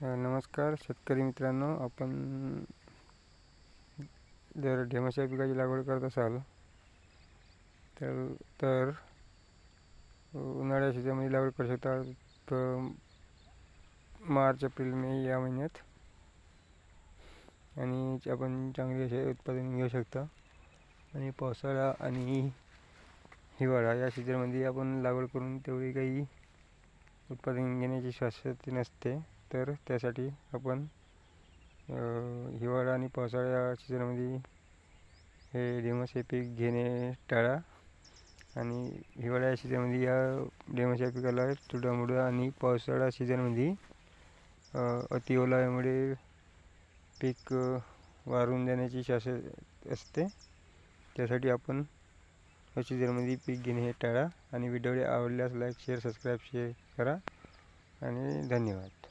नमस्कार शेतकरी मित्रांनो आपण जर ढेमाशा पिकाची लागवड करत असाल तर तर उन्हाळ्या सीझनमध्ये लागवड करू शकता. मार्च एप्रिल मे या महिन्यात. आणि आपण चांगले असे उत्पादन घेऊ शकता. आणि पावसाळा आणि हिवाळा या सीझनमध्ये आपण लागवड करून तेवढी काही उत्पादन घेण्याची शाश्वती नसते. तर त्यासाठी आपण हिवाळा आणि पावसाळ्या सीझनमध्ये हे डेमस हे पीक घेणे टाळा आणि हिवाळ्या सीझनमध्ये या डेमस या पिकाला तुडामुडा आणि पावसाळा सीझनमध्ये अति ओलाव्यामुळे पीक वारून जाण्याची शास असते. त्यासाठी आपण या सीझनमध्ये पीक घेणे हे टाळा आणि व्हिडिओ आवडल्यास लाईक शेअर सबस्क्राईब शेअर करा आणि धन्यवाद.